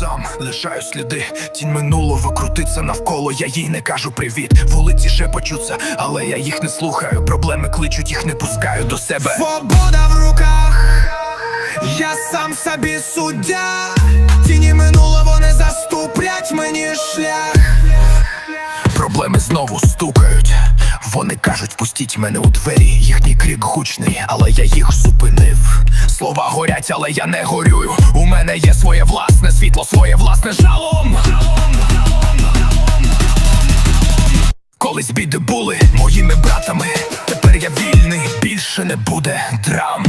сам, лишаю сліди. Тінь минулого крутиться навколо, я їй не кажу привіт. Вулиці шепочуться, але я їх не слухаю. Проблеми кличуть, їх не пускаю до себе. Свобода в руках, я сам собі суддя, тіні минулого не заступлять мені шлях. Проблеми знову стукають. Вони кажуть, пустіть мене у двері. Їхній крик гучний, але я їх зупинив. Слова горять, але я не горюю. У мене є своє власне світло, своє власне жалом. Колись біди були моїми братами. Тепер я вільний, більше не буде драм.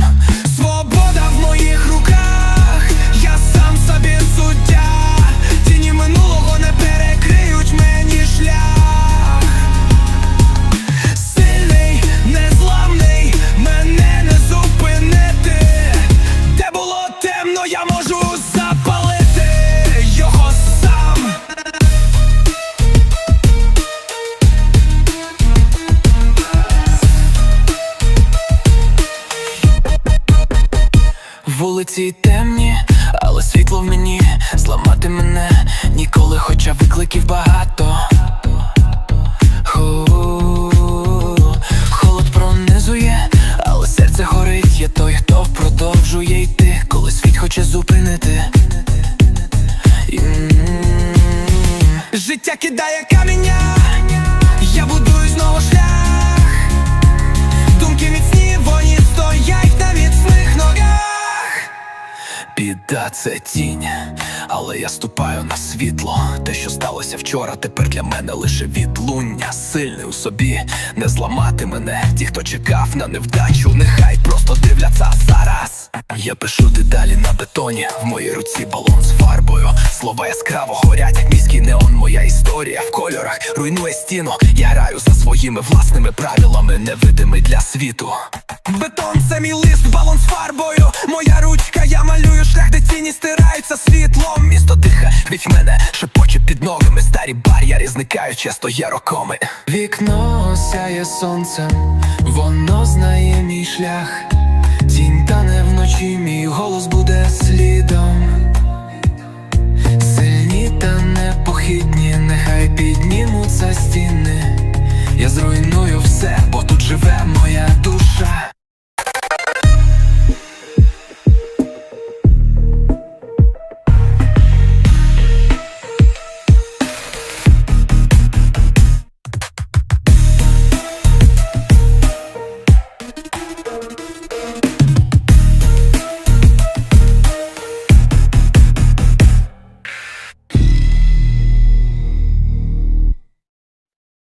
Вулиці темні, але світло в мені зламати мене ніколи, хоча викликів багато. Холод пронизує, але серце горить. Є той, хто продовжує йти, коли світ хоче зупинити. Життя кидає каміння, Біда це тінь, але я ступаю на світло. Те, що сталося вчора, тепер для мене лише відлуння. Сильний у собі, не зламати мене. Ті, хто чекав на невдачу, нехай просто дивляться зараз. Я пишу деталі на бетоні, в моїй руці балон з фарбою. Слова яскраво горять, як міський неон, моя історія в кольорах руйнує стіну. Я граю за своїми власними правилами, невидимий для світу. Бетон це мій лист, балон з фарбою. Моя ногами. бар, я різникаю, часто є рокоми. Вікно сяє сонцем, воно знає мій шлях. Тінь тане вночі, мій голос буде